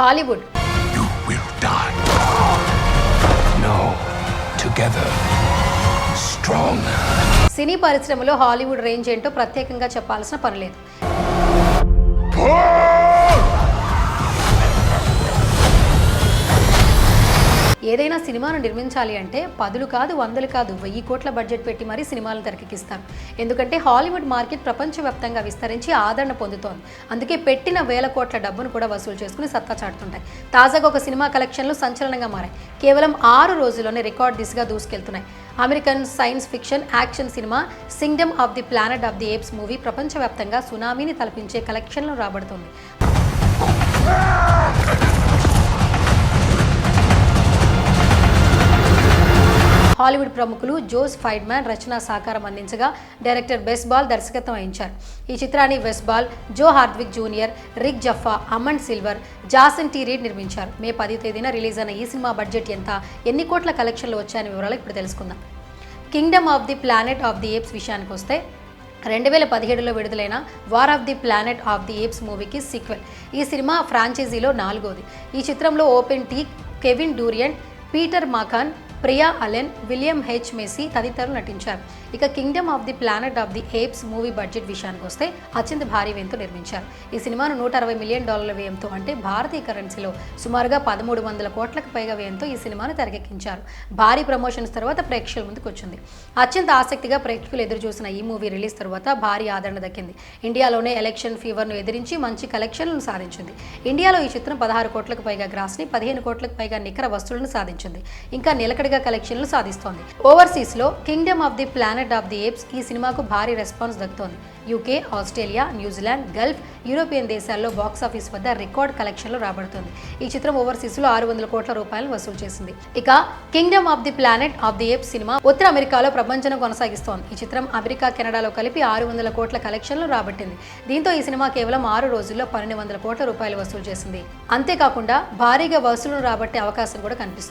Hollywood You will die. No, together. Strong. సినీ పరిశ్రమలో Hollywood range ఏంటో ప్రత్యేకంగా చెప్పాల్సిన పని ఏదైనా సినిమాను నిర్మించాలి అంటే పదులు కాదు వందలు కాదు వెయ్యి కోట్ల బడ్జెట్ పెట్టి మరీ సినిమాలను తెరకెక్కిస్తారు. ఎందుకంటే హాలీవుడ్ మార్కెట్ ప్రపంచవ్యాప్తంగా విస్తరించి ఆదరణ పొందుతోంది. అందుకే పెట్టిన వేల కోట్ల డబ్బును కూడా వసూలు చేసుకుని సత్తా చాటుతుంటాయి. తాజాగా ఒక సినిమా కలెక్షన్లు సంచలనంగా మారాయి. కేవలం ఆరు రోజుల్లోనే రికార్డ్ దిశగా దూసుకెళ్తున్నాయి. American science fiction action cinema kingdom of the planet of the apes movie ప్రపంచవ్యాప్తంగా సునామీని తలపించే కలెక్షన్లు రాబడుతుంది. హాలీవుడ్ ప్రముఖులు జోస్ ఫైడ్మ్యాన్ రచనా సహకారం అందించగా డైరెక్టర్ బెస్బాల్ దర్శకత్వం వహించారు. ఈ చిత్రాన్ని Wes Ball Joe Hartwick junior Rick Jaffa Amanda Silver Jason T Reed నిర్మించారు. మే పది తేదీన రిలీజ్ అయిన ఈ సినిమా బడ్జెట్ ఎంత ఎన్ని కోట్ల కలెక్షన్లు వచ్చాయనే వివరాలు ఇప్పుడు తెలుసుకుందాం. Kingdom of the planet of the apes విషయానికి వస్తే రెండు వేల పదిహేడులో విడుదలైన war of the planet of the apes మూవీకి సీక్వెల్. ఈ సినిమా ఫ్రాంచైజీలో నాలుగోది. ఈ చిత్రంలో Owen Teague Kevin Durand Peter Macon Freya Allan William H Macy తదితరులు నటించారు. ఇక kingdom of the planet of the apes movie budget విషయానికి వస్తే అత్యంత భారీ వ్యయంతో నిర్మించారు. ఈ సినిమాను నూట అరవై మిలియన్ డాలర్ల వ్యయంతో అంటే భారతీయ కరెన్సీలో సుమారుగా పదమూడు వందల కోట్లకు పైగా వ్యయంతో ఈ సినిమాను తెరకెక్కించారు. భారీ ప్రమోషన్స్ తర్వాత ప్రేక్షకుల ముందుకు వచ్చింది. అత్యంత ఆసక్తిగా ప్రేక్షకులు ఎదురు చూసిన ఈ మూవీ రిలీజ్ తర్వాత భారీ ఆదరణ దక్కింది. ఇండియాలోనే ఎలక్షన్ ఫీవర్ను ఎదిరించి మంచి కలెక్షన్లను సాధించింది. ఇండియాలో ఈ చిత్రం పదహారు కోట్లకు పైగా గ్రాస్ని పదిహేను కోట్లకు పైగా నికర వస్తువులను సాధించింది. ఇంకా నిలకడ నిలకడగా కలెక్షన్లు సాధిస్తోంది. ఓవర్సీస్లో Kingdom of the Planet of the Apes ఈ సినిమాకు భారీ రెస్పాన్స్ దక్కుతోంది. UK Australia New Zealand Gulf European దేశాల్లో బాక్స్ ఆఫీస్ వద్ద రికార్డ్ కలెక్షన్లు రాబడుతుంది. ఈ చిత్రం ఓవర్సీస్లో ఆరు వందల కోట్ల రూపాయలు వసూలు చేసింది. ఇక kingdom of the planet of the ape cinema ఉత్తర అమెరికాలో ప్రపంచం కొనసాగిస్తోంది. ఈ చిత్రం అమెరికా కెనడాలో కలిపి ఆరు వందల కోట్ల కలెక్షన్లు రాబట్టింది. దీంతో ఈ సినిమా కేవలం ఆరు రోజుల్లో పన్నెండు వందల కోట్ల రూపాయలు వసూలు చేసింది. అంతేకాకుండా భారీగా వసూలు రాబట్టే అవకాశం కూడా కనిపిస్తోంది.